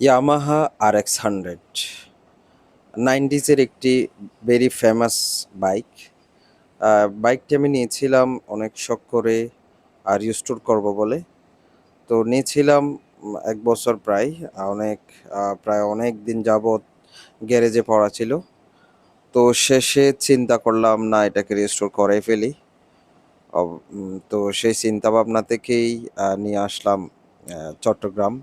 Yamaha R X hundred নাইনটিজের একটি very famous bike বাইকটি আমি নিয়েছিলাম অনেক শখ করে, আর রিস্টোর করব বলে। তো নিয়েছিলাম এক বছর প্রায়, অনেক প্রায় অনেক দিন যাবৎ গ্যারেজে পড়া ছিল। তো শেষে চিন্তা করলাম, না, এটাকে রিস্টোর করে ফেলি। তো সেই চিন্তা ভাবনা থেকেই নিয়ে আসলাম চট্টগ্রাম।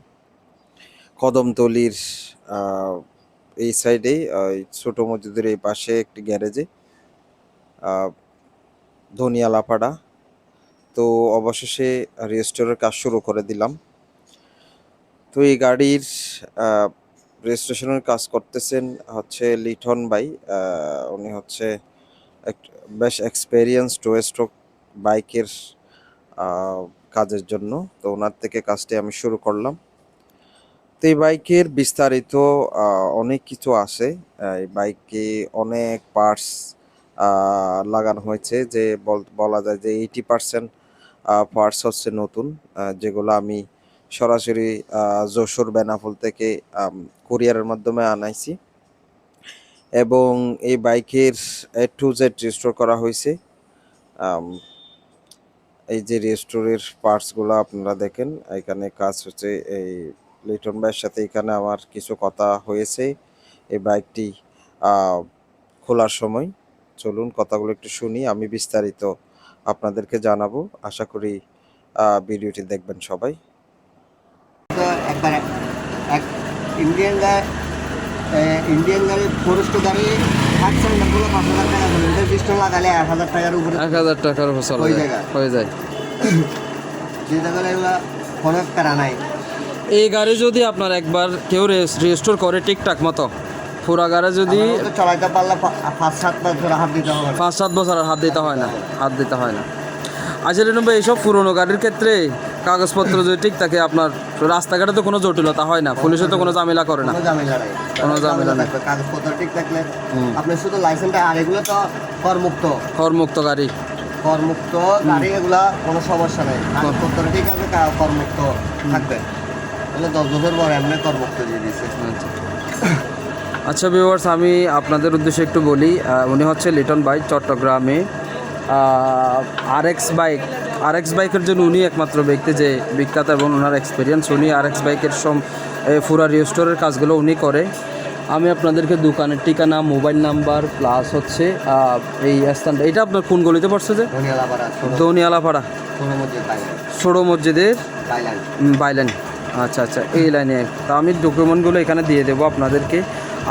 কদমতলির এই সাইডে ছোট মসজিদের এই পাশে একটি গ্যারেজে ধনিয়ালাপাড়া তো অবশেষে রেজিস্টারের কাজ শুরু করে দিলাম। তো এই গাড়ির রেজিস্ট্রেশনের কাজ করতেছেন হচ্ছে লিটন ভাই উনি হচ্ছে বেশ এক্সপেরিয়েন্স টু স্ট্রোক বাইকের কাজের জন্য। তো ওনার থেকে কাজটি আমি শুরু করলাম। তো এই বাইকের বিস্তারিত অনেক কিছু আছে। এই বাইকে অনেক পার্টস লাগানো হয়েছে যে বল- যায় যে এইটি পার্সেন্ট পার্টস হচ্ছে নতুন যেগুলো আমি সরাসরি যশোর বেনাফুল থেকে কুরিয়ারের মাধ্যমে আনাইছি। এবং এই বাইকের এ টু জেড রিস্টোর করা হয়েছে। এই যে রেস্টোরের পার্টসগুলো আপনারা দেখেন, এখানে কাজ হচ্ছে এই লিটন ভাইয়ের সাথে এখানে আমার কিছু কথা হয়েছে। এই বাইকটি খোলার সময়। চলুন কথাগুলো একটু শুনি আমি বিস্তারিত আপনাদেরকে জানাব। আশা করি ভিডিওটি দেখবেন সবাই। তো একবার এক ইন্ডিয়ান ইন্ডিয়ান গাড়ি ফরেস্ট গাড়ি থার্ড সেন্টারগুলো পাঁচ হাজার টাকা করে এটা পিস্টন লাগালে এক হাজার টাকার উপরে এক হাজার। হয়ে যায় যে জায়গায় এগুলো কোনো প্যারা নাই। এই গাড়ি যদি আপনার একবার কেউ রেজিস্টোর করে ঠিকঠাক মতো পুরা গাড়ি যদি চালাইতে পারলে পাঁচ সাত বছর হাত দিতে হবে। পাঁচ সাত বছর আর হাত দিতে হয় না হাত দিতে হয় না। আসলে ভাই এইসব পুরোনো গাড়ির ক্ষেত্রে কাগজপত্র যদি ঠিক থাকে আপনার রাস্তাঘাটে তো কোনো জটিলতা হয় না পুলিশে তো কোনো ঝামেলা করে না। কোনো ঝামেলা নাই। কাগজপত্র ঠিক থাকলে। আপনি শুধু লাইসেন্সটা আর এগুলো তো করমুক্ত। করমুক্ত গাড়ি। করমুক্ত গাড়ি এগুলা কোনো সমস্যা নেই। কাগজপত্র ঠিক আছে করমুক্ত থাকবে। তাহলে দশ বছর পর এমনি করমুক্ত দিয়ে দিয়েছে আচ্ছা ভিউয়ার্স আমি আপনাদের উদ্দেশ্যে একটু বলি উনি হচ্ছে লিটন বাইক চট্টগ্রামে। R X bike R X বাইকের জন্য উনি একমাত্র ব্যক্তি যে বিখ্যাত এবং ওনার এক্সপিরিয়েন্স উনি আর এক্স বাইকের সম এ, পুরা রিস্টোরের কাজগুলো উনি করে। আমি আপনাদেরকে দোকানের ঠিকানা মোবাইল নাম্বার প্লাস হচ্ছে এই স্থানটা এটা আপনার কোন গলিতে পড়ছে যে? দৌনিয়ালাপাড়া ছোটো মসজিদের বাইলেন। আচ্ছা আচ্ছা এই লাইনে। তা আমি ডকুমেন্টগুলো এখানে দিয়ে দেবো আপনাদেরকে।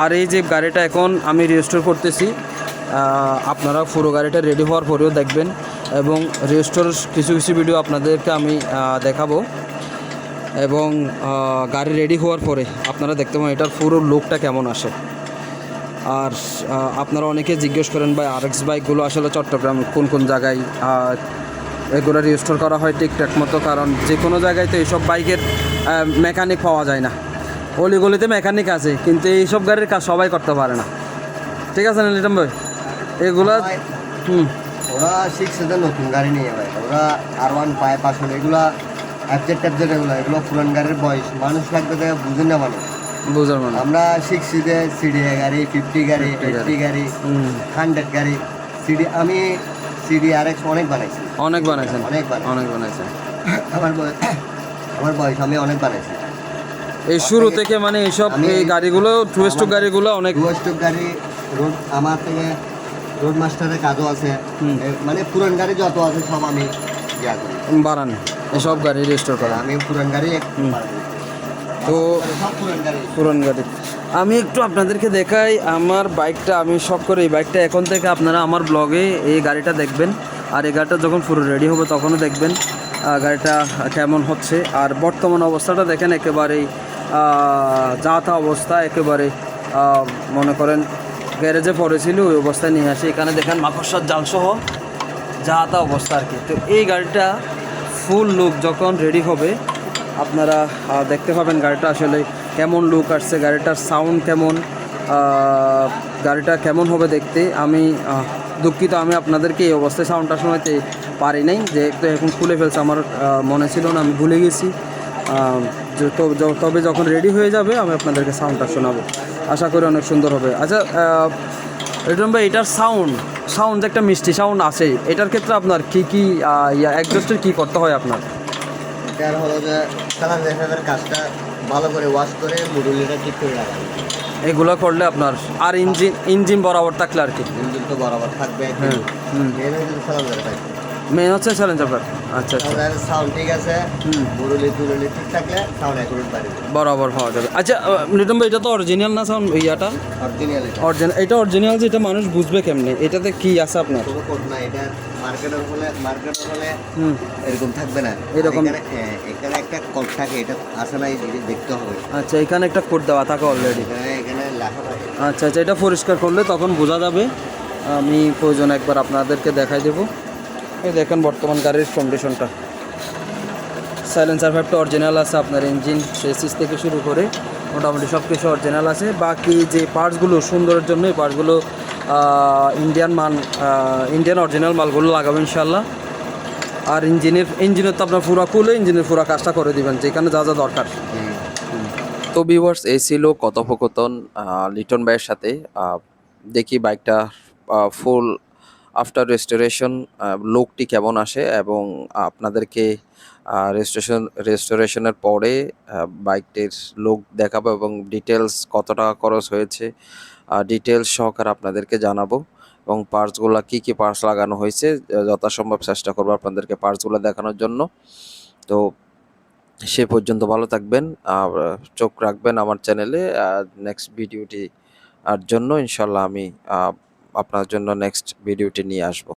আর এই যে গাড়িটা এখন আমি রেজিস্টোর করতেছি আপনারা পুরো গাড়িটা রেডি হওয়ার পরেও দেখবেন। এবং রেজিস্টোর কিছু কিছু ভিডিও আপনাদেরকে আমি দেখাবো। এবং গাড়ি রেডি হওয়ার পরে আপনারা দেখতে পাবেন এটার পুরো লুকটা কেমন আসে। আর আপনারা অনেকে জিজ্ঞেস করেন, ভাই আর এক্স বাইকগুলো আসলে চট্টগ্রাম কোন কোন জায়গায়? এগুলো রেজিস্টোর করা হয় ঠিকঠাক মতো কারণ যে কোনো জায়গায় তো এইসব বাইকের মেকানিক পাওয়া যায় না। অলিগলিতে মেকানিক আছে কিন্তু এইসব গাড়ির কাজ সবাই করতে পারে না। ঠিক আছে না লিটন ভাই? এগুলা হুম। ওরা শিখছে যে নতুন গাড়ি নিয়ে ভাই। ওরা আর ওয়ান পায় আসলে এগুলা অ্যাবজেক্ট ট্যাবজেক্ট এগুলো এগুলো পুরান গাড়ির বয়স। মানুষ লাগবে যে বুঝে না মানুষ। বুঝার মানে আমরা শিখছি যে সিডি গাড়ি ফিফটি গাড়ি 50 গাড়ি। এইটটি গাড়ি হান্ড্রেড গাড়ি। সিডি আমি সিডি আর এক্স অনেক বানাইছি। অনেক বানাইছেন? অনেক অনেক বানাইছেন। আমার বয়স আমার বয়স আমি অনেক বানাইছি। এই শুরু থেকে মানে এইসব এই গাড়িগুলো টুয়েস্ট আমার- গাড়িগুলো অনেক রোস্টক গাড়ি রোড আমার থেকে রোড মাস্টারের কাজও আছে। মানে পুরান গাড়ি যত আছে সব আমি ইয়া করি। বাড়ান এসব গাড়ি রেজিস্টোর করা আমি পুরান গাড়ি তো সব পুরান গাড়ি। পুরান গাড়ি। আমি একটু আপনাদেরকে দেখাই, আমার বাইকটা আমি শখ করে এই বাইকটা এখন থেকে আপনারা আমার ব্লগে এই গাড়িটা দেখবেন। আর এই গাড়িটা যখন পুরো রেডি হবে তখনও দেখবেন গাড়িটা কেমন হচ্ছে। আর বর্তমান অবস্থাটা দেখেন একেবারেই যা তা অবস্থা, একেবারে মনে করেন গ্যারেজে পড়েছিল, ওই অবস্থায় নিয়ে আসি। এখানে দেখেন মাকড়সার জালসহ যা তা অবস্থা আর কি। তো এই গাড়িটা ফুল লুক যখন রেডি হবে আপনারা দেখতে পাবেন গাড়িটা আসলে কেমন লুক আসছে, গাড়িটার সাউন্ড কেমন গাড়িটা কেমন হবে দেখতে আমি দুঃখিত, আমি আপনাদেরকে এই অবস্থায় সাউন্ডটা শোনাতে পারি নাই যে একটু এখন খুলে ফেলছে, আমার মনে ছিল না, আমি ভুলে গেছি। তবে যখন রেডি হয়ে যাবে, আমি আপনাদেরকে সাউন্ডটা শোনাবো। আশা করি অনেক সুন্দর হবে। আচ্ছা রিটন ভাই, এটার সাউন্ড সাউন্ড একটা মিষ্টি সাউন্ড আছে, এটার ক্ষেত্রে আপনার কী, কি একজস্টের কী করতে হয় আপনার? এটার হলো যে সালাম দেখানোর কাজটা ভালো করে ওয়াশ করে মুরুলিটা ঠিক করে রাখা এগুলো করলে আপনার আর ইঞ্জিন ইঞ্জিন বরাবর থাকলে আর কি। ইঞ্জিন তো বরাবর থাকবে। হ্যাঁ হুম। এর হচ্ছে সালাম দেখা থাকবে মেন হচ্ছে চ্যালেঞ্জার আচ্ছা আচ্ছা। সাউন্ড ঠিক আছে? হুম। মুরুলি তুরুলি ঠিক থাকলে সাউন্ড অ্যাকুরেট পারবে বরাবর পাওয়া যাবে। আচ্ছা নিতম ভাই এটা তো অরিজিনাল না সাউন্ড ইয়াটা? অরিজিনাল এটা। অরিজিনাল এটা অরিজিনাল যেটা মানুষ বুঝবে কেমনে? এটাতে কি আছে আপনার? না এটা মার্কেটের হলে মার্কেটের হলে হুম। এরকম থাকবে না। এরকম- এখানে হ্যাঁ, একটা কোড থাকে। এটা আসে না দেখতে হবে। আচ্ছা এখানে একটা কোড দেওয়া থাকে অলরেডি এখানে এখানে লেখা থাকে। আচ্ছা আচ্ছা এটা পরিষ্কার করলে তখন বোঝা যাবে। আমি প্রয়োজন একবার আপনাদেরকে দেখাই দেবো। এই দেখেন বর্তমান গাড়ির কন্ডিশনটা সাইলেন্সার ফাইভটা অরিজিনাল আছে, আপনার ইঞ্জিন সেসিস থেকে শুরু করে মোটামুটি সব কিছু অরিজিনাল আছে। বাকি যে পার্টসগুলো সুন্দরের জন্য এই পার্টসগুলো ইন্ডিয়ান মান ইন্ডিয়ান অরিজিনাল মালগুলো লাগাবো ইনশাল্লাহ আর ইঞ্জিনের ইঞ্জিনের তো আপনার পুরা খুলে ইঞ্জিনের পুরা কাজটা করে দিবেন, যেখানে যা যা দরকার। তো ভিউয়ার্স এই ছিল কথোপকথন লিটন ভাইয়ের সাথে। দেখি বাইকটা ফুল আফটার রেস্টোরেশন লোকটি কেমন আসে এবং আপনাদেরকে রেস্টোরেশন রেস্টোরেশনের পরে বাইকটির লোক দেখাবো এবং ডিটেলস কত টাকা খরচ হয়েছে ডিটেলস সহকারে আপনাদেরকে জানাব এবং পার্টসগুলো কী কী পার্টস লাগানো হয়েছে যথাসম্ভব চেষ্টা করব আপনাদেরকে পার্টসগুলো দেখানোর জন্য। তো সে পর্যন্ত ভালো থাকবেন, আর চোখ রাখবেন আমার চ্যানেলে নেক্সট ভিডিওটি আর জন্য ইনশাল্লাহ আমি আপনার জন্য নেক্সট ভিডিওটি নিয়ে আসব।